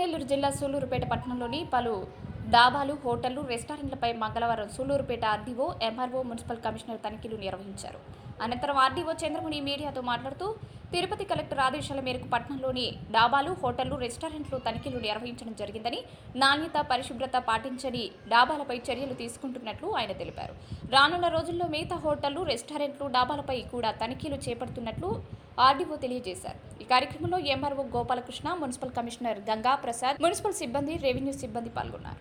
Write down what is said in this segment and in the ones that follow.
నెల్లూరు జిల్లా సూలూరుపేట పట్టణంలోని పలు డాబాలు హోటళ్ళు రెస్టారెంట్లపై మంగళవారం Sullurpeta RDO MRO municipal commissioner తనిఖీలు నిర్వహించారు. అనంతరం ఆర్డీఓ చంద్రముని మీడియాతో మాట్లాడుతూ తిరుపతి కలెక్టర్ ఆదేశాల మేరకు పట్టణంలోని డాబాలు హోటళ్ళు రెస్టారెంట్లు తనిఖీలు నిర్వహించడం జరిగిందని నాణ్యత పరిశుభ్రత పాటించని డాబాలపై చర్యలు తీసుకుంటున్నట్లు ఆయన తెలిపారు. రానున్న రోజుల్లో మిగతా హోటళ్ళు రెస్టారెంట్లు డాబాలపై కూడా తనిఖీలు చేపడుతున్నట్లు ఆర్డీఓ తెలియజేశారు. ఈ కార్యక్రమంలో MRO Gopalakrishna municipal commissioner Ganga Prasad municipal సిబ్బంది రెవెన్యూ సిబ్బంది పాల్గొన్నారు.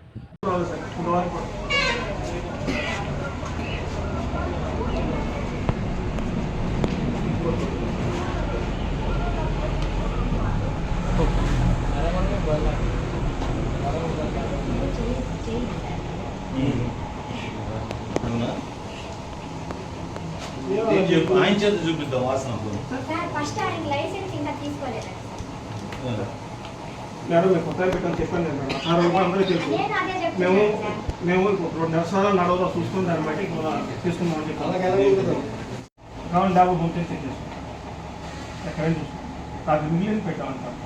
ఆయన చేత చూపిద్దాం వాసన. ఫస్ట్ ఆయన లైసెన్స్ మేడం మేము కొత్తగా పెట్టాను చెప్పాను నేను మేడం. ఆ రోజు అందరికీ తెలుసు. మేము మేము రెండు నెలసార్లు నడవదా చూసుకుని దాన్ని బట్టి తీసుకుందామని చెప్పాను. కావాలి డాబా బుక్ చేసి చెక్ చేస్తాం. ఎక్కడైనా చూస్తాం. అది మిగిలిన పెట్టామంటారు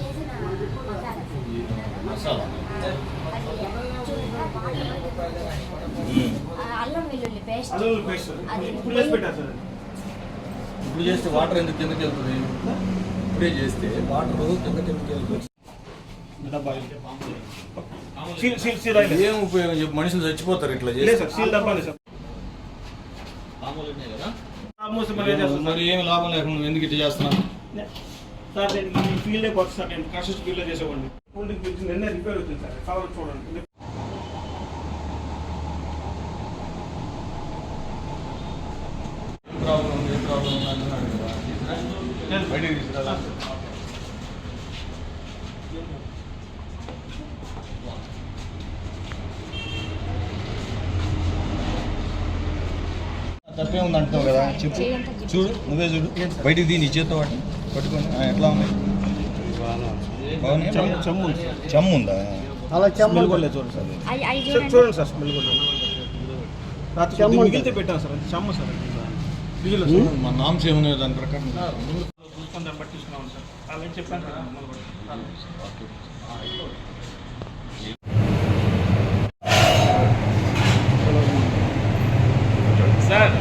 చేసిన మసాలా సార్. మసాలా అది చూడండి, ఆ అల్లం వెల్లుల్లి పేస్ట్ అదే పేస్ట్ సార్ ఇప్పుడు చేసి పెట్టారు సార్ ఇప్పుడు చేస్తే వాటర్ ఎందుకు కిందకి వెళ్తుంది? ఇప్పుడే చేస్తే వాటర్ కిందకి ఎందుకు వెళ్తుంది ఏం ఉపయోగం చెప్పు మనుషులు చచ్చిపోతారు ఇట్లా మరి ఏం లాభం లేకుండా ఎందుకు ఇట్లా చేస్తున్నావు? సార్ నేను ఈ ఫీల్డే కొత్త సార్ నేను కన్స్ట్రక్షన్ ఫీల్డ్లో చేసేవాడిని. కూలింగ్ ఫీల్డ్ నిన్న రిపేర్ వచ్చింది సార్ కావాలి చూడండి ఏం ప్రాబ్లం ఉంది ఏం ప్రాబ్లం ఉంది అంటున్నాడు కదా తీసుకురా. బయటికి తీసుకురా తప్పే ఉంది అంటున్నావు కదా చెప్పు. చూడు నువ్వే చూడు. బయటికి దీని చేత్తో వాటి పట్టుకొని ఎట్లా ఉంది? బాగున్నాయా? చెమ్ము చెమ్ము ఉంది. అలా చెమ్ము చూడండి సార్. చూడండి. సార్ రాత్రి మిగిలితే పెట్టాను సార్ చెమ్మ సార్ మన నామ్స్ ఏమున్నాయో దాని ప్రకారం. చూసుకొని దాన్ని బట్టి తీసుకున్నాం సార్ అలాగే చెప్పాను సార్. మమ్మల్ని సార్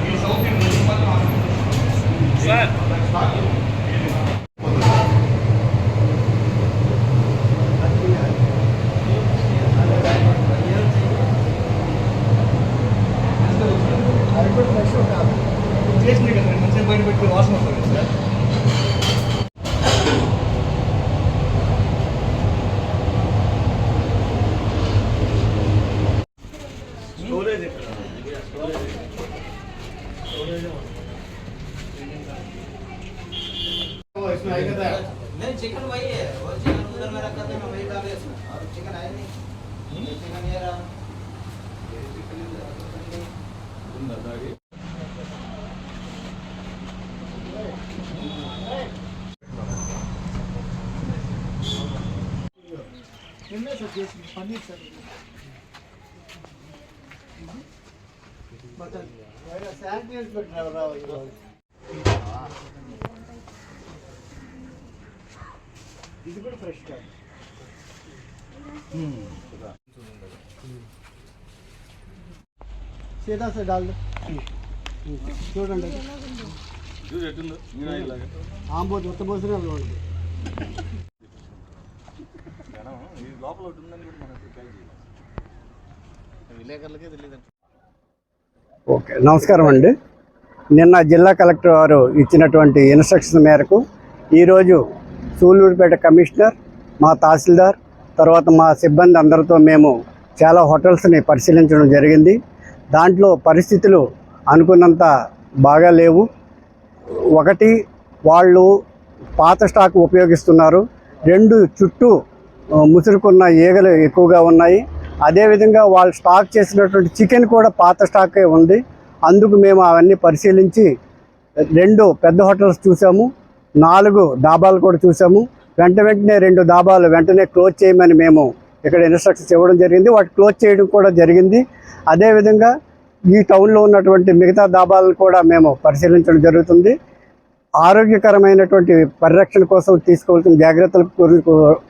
సార్ చేసింది కదా మంచిగా బయట పెట్టి వాసన వస్తుంది సార్ वो इसमें आई कहता है नहीं चिकन वही है। और चिकन उधर में रखा था मैं वही डाल दिया इसमें और चिकन आया नहीं। हम्म? चिकन ये रहा। तुम बता के पनीर सब्ज़ी पनीर सब्ज़ी ఇది ఫ్రెష్ కాదు సీదా సార్ డాల్ చూడండి ఆంబో ఉత్త పోసిన లోపల ఒకటి ఉందని కూడా మనకి విలేకరులకే తెలియదు ఓకే నమస్కారం అండి. నిన్న జిల్లా కలెక్టర్ వారు ఇచ్చినటువంటి ఇన్స్ట్రక్షన్ మేరకు ఈరోజు సూళ్ళూరుపేట కమిషనర్ మా తహసీల్దార్ తర్వాత మా సిబ్బంది అందరితో మేము చాలా హోటల్స్ని పరిశీలించడం జరిగింది. దాంట్లో పరిస్థితులు అనుకున్నంత బాగా లేవు. ఒకటి వాళ్ళు పాత స్టాక్ ఉపయోగిస్తున్నారు. రెండు చుట్టూ ముసురుకున్న ఈగలు ఎక్కువగా ఉన్నాయి. అదేవిధంగా వాళ్ళు స్టాక్ చేసినటువంటి చికెన్ కూడా పాత స్టాకే ఉంది. అందుకు మేము అవన్నీ పరిశీలించి రెండు పెద్ద హోటల్స్ చూసాము నాలుగు డాబాలు కూడా చూసాము. వెంట వెంటనే రెండు డాబాలు వెంటనే క్లోజ్ చేయమని మేము ఇక్కడ ఇన్స్ట్రక్షన్స్ ఇవ్వడం జరిగింది. వాటి క్లోజ్ చేయడం కూడా జరిగింది. అదేవిధంగా ఈ టౌన్లో ఉన్నటువంటి మిగతా దాబాలను కూడా మేము పరిశీలించడం జరుగుతుంది. ఆరోగ్యకరమైనటువంటి పరిరక్షణ కోసం తీసుకోవాల్సిన జాగ్రత్తల గురించి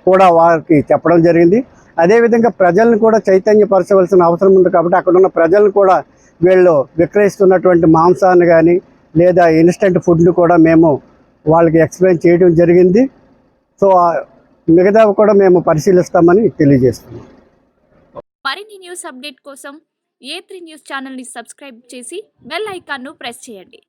కూడా వారికి చెప్పడం జరిగింది. అదేవిధంగా ప్రజలను కూడా చైతన్యపరచవలసిన అవసరం ఉంది కాబట్టి అక్కడ ఉన్న ప్రజలను కూడా వీళ్ళు విక్రయిస్తున్నటువంటి మాంసాన్ని కానీ లేదా ఇన్స్టెంట్ ఫుడ్ని కూడా మేము వాళ్ళకి ఎక్స్ప్లెయిన్ చేయడం జరిగింది. సో మిగతావి కూడా మేము పరిశీలిస్తామని తెలియజేస్తున్నాం. మరిన్ని న్యూస్ అప్డేట్ కోసం ఏ త్రీ న్యూస్ ఛానల్ని సబ్స్క్రైబ్ చేసి బెల్ ఐకాన్ను ప్రెస్ చేయండి.